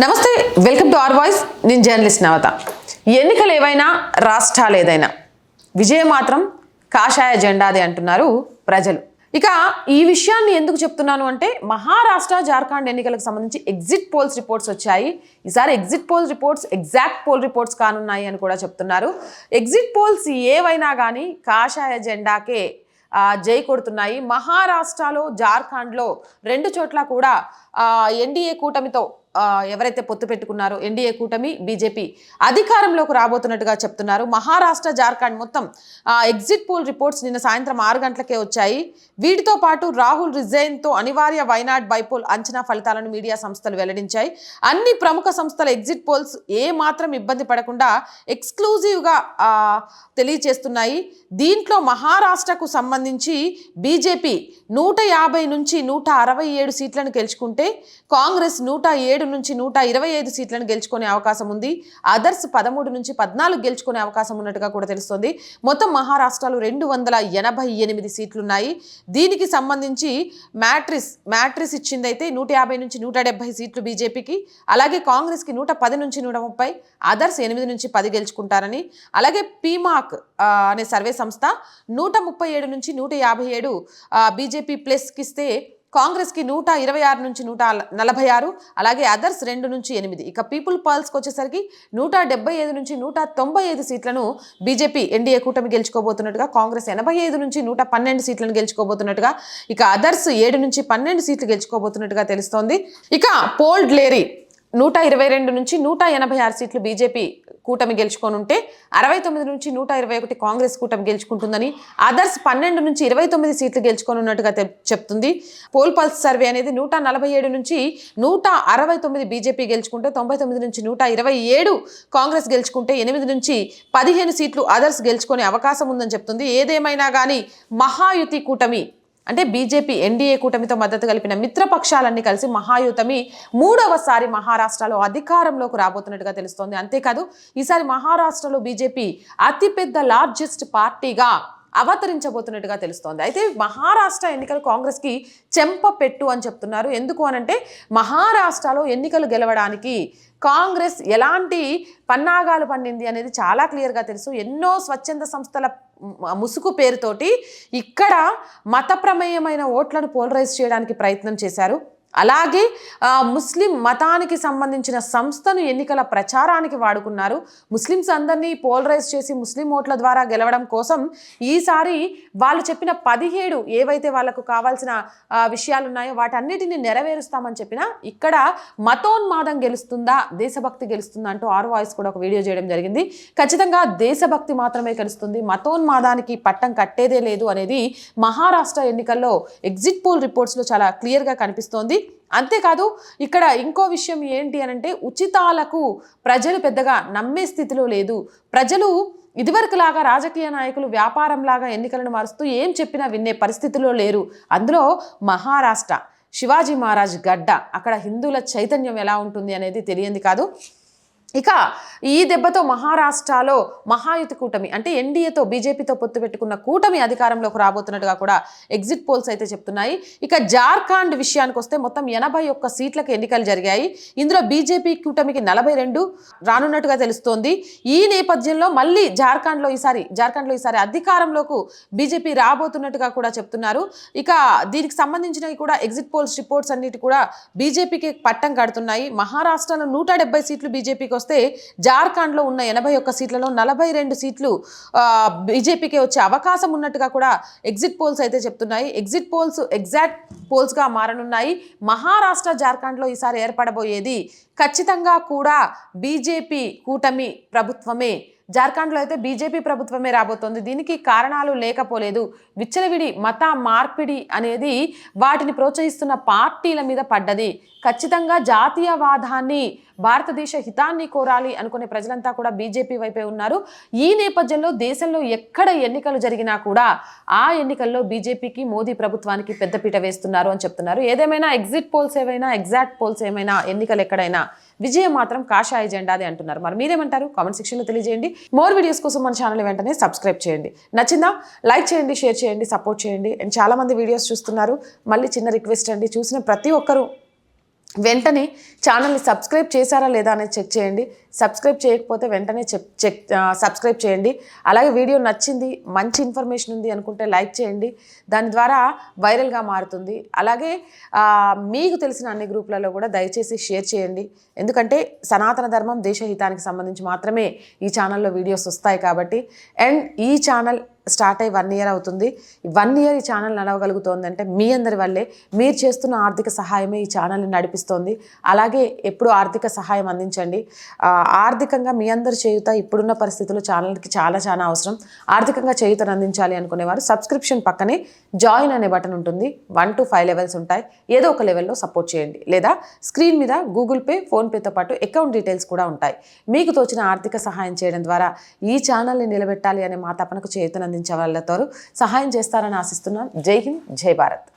నమస్తే welcome to are voice. నేను journalist Navata. ఎన్నికలు ఏవైనా రాష్ట్రాలు ఏదైనా విజయం మాత్రం కాషాయ జెండాది అంటున్నారు ప్రజలు. ఇక ఈ విషయాన్ని ఎందుకు చెప్తున్నాను అంటే మహారాష్ట్ర జార్ఖండ్ ఎన్నికలకు సంబంధించి ఎగ్జిట్ పోల్స్ రిపోర్ట్స్ వచ్చాయి. ఈసారి exit polls reports exact poll reports కానున్నాయి అని కూడా చెప్తున్నారు. ఎగ్జిట్ పోల్స్ ఏవైనా కానీ కాషాయ జెండాకే జై కొడుతున్నాయి. మహారాష్ట్రలో జార్ఖండ్లో రెండు చోట్ల కూడా ఎన్డీఏ కూటమితో ఎవరైతే పొత్తు పెట్టుకున్నారో ఎన్డీఏ కూటమి బీజేపీ అధికారంలోకి రాబోతున్నట్టుగా చెప్తున్నారు. మహారాష్ట్ర జార్ఖండ్ మొత్తం ఎగ్జిట్ పోల్ రిపోర్ట్స్ నిన్న సాయంత్రం ఆరు గంటలకే వచ్చాయి. వీటితో పాటు రాహుల్ రిజైన్తో అనివార్య వైనాడ్ బైపోల్ అంచనా ఫలితాలను మీడియా సంస్థలు వెల్లడించాయి. అన్ని ప్రముఖ సంస్థల ఎగ్జిట్ పోల్స్ ఏ మాత్రం ఇబ్బంది పడకుండా ఎక్స్క్లూజివ్గా తెలియచేస్తున్నాయి. దీంట్లో మహారాష్ట్రకు సంబంధించి బీజేపీ నూట యాభై నుంచి నూట అరవై ఏడు సీట్లను గెలుచుకుంటే కాంగ్రెస్ నూట ఏడు నుంచి నూట ఇరవై ఐదు సీట్లను గెలుచుకునే అవకాశం ఉంది. అదర్స్ పదమూడు నుంచి పద్నాలుగు గెలుచుకునే అవకాశం ఉన్నట్టుగా కూడా తెలుస్తోంది. మొత్తం మహారాష్ట్రలో రెండు వందల ఎనభై ఎనిమిది సీట్లున్నాయి. దీనికి సంబంధించి మ్యాట్రిస్ మ్యాట్రిస్ ఇచ్చిందైతే నూట యాభై నుంచి నూట డెబ్బై సీట్లు బీజేపీకి అలాగే కాంగ్రెస్కి నూట పది నుంచి నూట ముప్పై అదర్స్ ఎనిమిది నుంచి పది గెలుచుకుంటారని అలాగే పీమాక్ అనే సర్వే సంస్థ నూట ముప్పై ఏడు నుంచి నూట యాభై ఏడు బీజేపీ ప్లస్కి ఇస్తే కాంగ్రెస్కి నూట ఇరవై ఆరు నుంచి నూట నలభై ఆరు అలాగే అదర్స్ రెండు నుంచి ఎనిమిది. ఇక పీపుల్ పాల్స్కి వచ్చేసరికి నూట డెబ్బై ఐదు నుంచి నూట తొంభై ఐదు సీట్లను బీజేపీ ఎన్డీఏ కూటమి గెలుచుకోబోతున్నట్టుగా కాంగ్రెస్ ఎనభై ఐదు నుంచి నూట పన్నెండు సీట్లను గెలుచుకోబోతున్నట్టుగా ఇక అదర్స్ ఏడు నుంచి పన్నెండు సీట్లు గెలుచుకోబోతున్నట్టుగా తెలుస్తోంది. ఇక పోల్డ్ లేరీ నూట ఇరవై రెండు నుంచి నూట ఎనభై ఆరు సీట్లు బీజేపీ కూటమి గెలుచుకొని ఉంటే అరవై తొమ్మిది నుంచి నూట ఇరవై ఒకటి కాంగ్రెస్ కూటమి గెలుచుకుంటుందని అదర్స్ పన్నెండు నుంచి ఇరవై తొమ్మిది సీట్లు గెలుచుకొని ఉన్నట్టుగా చెప్తుంది. పోల్ పల్స్ సర్వే అనేది నూట నలభై ఏడు నుంచి నూట అరవై తొమ్మిది బీజేపీ గెలుచుకుంటే తొంభై తొమ్మిది నుంచి నూట ఇరవై ఏడు కాంగ్రెస్ గెలుచుకుంటే ఎనిమిది నుంచి పదిహేను సీట్లు అదర్స్ గెలుచుకునే అవకాశం ఉందని చెప్తుంది. ఏదేమైనా కానీ మహాయుతి కూటమి అంటే బీజేపీ ఎన్డీఏ కూటమితో మద్దతు కలిపిన మిత్రపక్షాలన్నీ కలిసి మహాయుతమి మూడవసారి మహారాష్ట్రలో అధికారంలోకి రాబోతున్నట్టుగా తెలుస్తోంది. అంతేకాదు ఈసారి మహారాష్ట్రలో బీజేపీ అతిపెద్ద లార్జెస్ట్ పార్టీగా అవతరించబోతున్నట్టుగా తెలుస్తోంది. అయితే మహారాష్ట్ర ఎన్నికలు కాంగ్రెస్కి చెంప పెట్టు అని చెప్తున్నారు. ఎందుకు అనంటే మహారాష్ట్రలో ఎన్నికలు గెలవడానికి కాంగ్రెస్ ఎలాంటి పన్నాగాలు పండింది అనేది చాలా క్లియర్గా తెలుసు. ఎన్నో స్వచ్ఛంద సంస్థల ముసుగు పేరుతోటి ఇక్కడ మతప్రమేయమైన ఓట్లను పోలరైజ్ చేయడానికి ప్రయత్నం చేశారు. అలాగే ముస్లిం మతానికి సంబంధించిన సంస్థను ఎన్నికల ప్రచారానికి వాడుకున్నారు. ముస్లిమ్స్ అందరినీ పోలరైజ్ చేసి ముస్లిం ఓట్ల ద్వారా గెలవడం కోసం ఈసారి వాళ్ళు చెప్పిన పదిహేడు ఏవైతే వాళ్ళకు కావాల్సిన విషయాలు ఉన్నాయో వాటన్నిటిని నెరవేరుస్తామని చెప్పిన ఇక్కడ మతోన్మాదం గెలుస్తుందా దేశభక్తి గెలుస్తుందా అంటూ ఆరు వాయిస్ కూడా ఒక వీడియో చేయడం జరిగింది. ఖచ్చితంగా దేశభక్తి మాత్రమే గెలుస్తుంది. మతోన్మాదానికి పట్టం కట్టేదే లేదు అనేది మహారాష్ట్ర ఎన్నికల్లో ఎగ్జిట్ పోల్ రిపోర్ట్స్లో చాలా క్లియర్గా కనిపిస్తోంది. అంతేకాదు ఇక్కడ ఇంకో విషయం ఏంటి అని అంటే ఉచితాలకు ప్రజలు పెద్దగా నమ్మే స్థితిలో లేదు. ప్రజలు ఇదివరకులాగా రాజకీయ నాయకులు వ్యాపారంలాగా ఎన్నికలను మారుస్తూ ఏం చెప్పినా వినే పరిస్థితిలో లేరు. అందులో మహారాష్ట్ర శివాజీ మహారాజ్ గడ్డ అక్కడ హిందువుల చైతన్యం ఎలా ఉంటుంది అనేది తెలియంది కాదు. ఇక ఈ దెబ్బతో మహారాష్ట్రలో మహాయుతి కూటమి అంటే ఎన్డీఏతో బీజేపీతో పొత్తు పెట్టుకున్న కూటమి అధికారంలోకి రాబోతున్నట్టుగా కూడా ఎగ్జిట్ పోల్స్ అయితే చెప్తున్నాయి. ఇక జార్ఖండ్ విషయానికి వస్తే మొత్తం ఎనభై ఒక్క సీట్లకు ఎన్నికలు జరిగాయి. ఇందులో బీజేపీ కూటమికి నలభై రెండు రానున్నట్టుగా తెలుస్తోంది. ఈ నేపథ్యంలో మళ్ళీ జార్ఖండ్లో ఈసారి జార్ఖండ్లో ఈసారి అధికారంలోకి బీజేపీ రాబోతున్నట్టుగా కూడా చెప్తున్నారు. ఇక దీనికి సంబంధించినవి కూడా ఎగ్జిట్ పోల్స్ రిపోర్ట్స్ అన్నిటి కూడా బీజేపీకి పట్టం కడుతున్నాయి. మహారాష్ట్రలో నూట డెబ్బై సీట్లు బీజేపీకి వస్తే జార్ఖండ్లో ఉన్న ఎనభై ఒక్క సీట్లలో నలభై రెండు సీట్లు బీజేపీకి వచ్చే అవకాశం ఉన్నట్టుగా కూడా ఎగ్జిట్ పోల్స్ అయితే చెప్తున్నాయి. ఎగ్జిట్ పోల్స్ ఎగ్జాక్ట్ పోల్స్గా మారనున్నాయి. మహారాష్ట్ర జార్ఖండ్లో ఈసారి ఏర్పడబోయేది ఖచ్చితంగా కూడా బీజేపీ కూటమి ప్రభుత్వమే. జార్ఖండ్లో అయితే బీజేపీ ప్రభుత్వమే రాబోతోంది. దీనికి కారణాలు లేకపోలేదు. విచ్చలవిడి మత మార్పిడి అనేది వాటిని ప్రోత్సహిస్తున్న పార్టీల మీద పడ్డది. ఖచ్చితంగా జాతీయవాదాన్ని భారతదేశ హితాన్ని కోరాలి అనుకునే ప్రజలంతా కూడా బీజేపీ వైపే ఉన్నారు. ఈ నేపథ్యంలో దేశంలో ఎక్కడ ఎన్నికలు జరిగినా కూడా ఆ ఎన్నికల్లో బీజేపీకి మోదీ ప్రభుత్వానికి పెద్దపీట వేస్తున్నారు అని చెప్తున్నారు. ఏదేమైనా ఎగ్జిట్ పోల్స్ ఏమైనా ఎగ్జాక్ట్ పోల్స్ ఏమైనా ఎన్నికలు ఎక్కడైనా విజయం మాత్రం కాషాయ జెండాది అంటున్నారు. మరి మీరేమంటారు? కామెంట్ సెక్షన్లో తెలియజేయండి. మోర్ వీడియోస్ కోసం మన ఛానల్ వెంటనే సబ్స్క్రైబ్ చేయండి. నచ్చిందా? లైక్ చేయండి షేర్ చేయండి సపోర్ట్ చేయండి. అండ్ చాలామంది వీడియోస్ చూస్తున్నారు. మళ్ళీ చిన్న రిక్వెస్ట్ అండి. చూసిన ప్రతి ఒక్కరూ వెంటనే ఛానల్ని సబ్స్క్రైబ్ చేశారా లేదా అనేది చెక్ చేయండి. సబ్స్క్రైబ్ చేయకపోతే వెంటనే చెక్ చెక్ సబ్స్క్రైబ్ చేయండి. అలాగే వీడియో నచ్చింది మంచి ఇన్ఫర్మేషన్ ఉంది అనుకుంటే లైక్ చేయండి. దాని ద్వారా వైరల్గా మారుతుంది. అలాగే మీకు తెలిసిన అన్ని గ్రూపులలో కూడా దయచేసి షేర్ చేయండి. ఎందుకంటే సనాతన ధర్మం దేశహితానికి సంబంధించి మాత్రమే ఈ ఛానల్లో వీడియోస్ వస్తాయి కాబట్టి. అండ్ ఈ ఛానల్ స్టార్ట్ అయ్యి వన్ ఇయర్ అవుతుంది. వన్ ఇయర్ ఈ ఛానల్ నడవగలుగుతోందంటే మీ అందరి వల్లే. మీరు చేస్తున్న ఆర్థిక సహాయమే ఈ ఛానల్ని నడిపిస్తోంది. అలాగే ఎప్పుడు ఆర్థిక సహాయం అందించండి. ఆర్థికంగా మీ అందరి చేయుత ఇప్పుడున్న పరిస్థితుల్లో ఛానల్కి చాలా చాలా అవసరం. ఆర్థికంగా చేయుతను అందించాలి అనుకునేవారు సబ్స్క్రిప్షన్ పక్కనే జాయిన్ అనే బటన్ ఉంటుంది. వన్ టు ఫైవ్ లెవెల్స్ ఉంటాయి. ఏదో ఒక లెవెల్లో సపోర్ట్ చేయండి. లేదా స్క్రీన్ మీద గూగుల్ పే ఫోన్పేతో పాటు అకౌంట్ డీటెయిల్స్ కూడా ఉంటాయి. మీకు తోచిన ఆర్థిక సహాయం చేయడం ద్వారా ఈ ఛానల్ని నిలబెట్టాలి అనే మా తపనకు చేయుతను అందించే వాళ్ళతో సహాయం చేస్తారని ఆశిస్తున్నాను జై హింద్ జై భారత్.